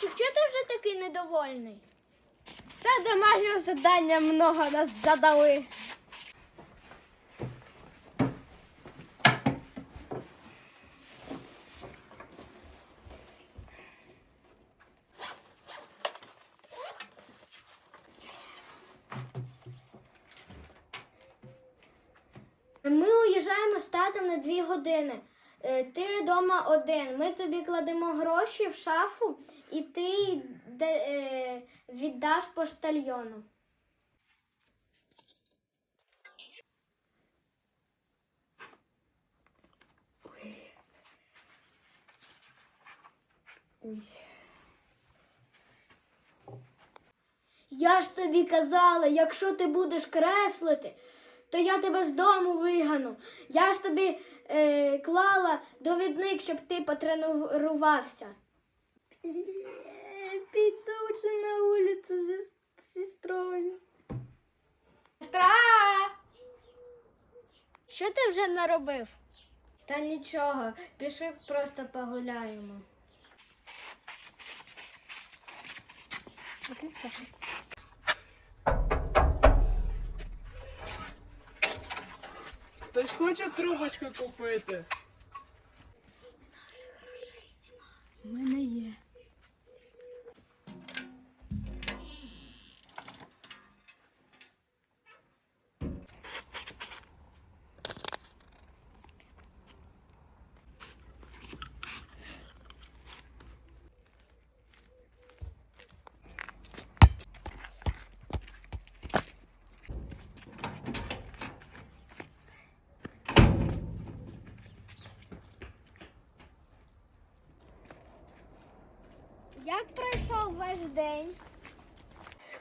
Хлопчик, чого ти вже такий недовольний? Та домашнього завдання много нас задали. Ми уїжджаємо з татом на дві години. Е, Ти вдома один. Ми тобі кладемо гроші в шафу, і ти е, віддаш поштальйону. Я ж тобі казала, якщо ти будеш креслити, то я тебе з дому вигану. Я ж тобі е, клала довідник, щоб ти потренувався. Піду вже на вулицю зі сестрою. Сестра! Що ти вже наробив? Та нічого, пішли просто погуляємо. Хтось хоче трубочку купити. Як пройшов ваш день?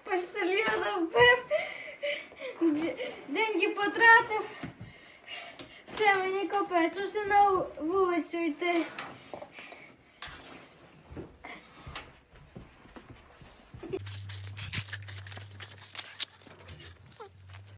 Поштальйона вбив, деньги потратив. Все, мені капець, усе на вулицю йти.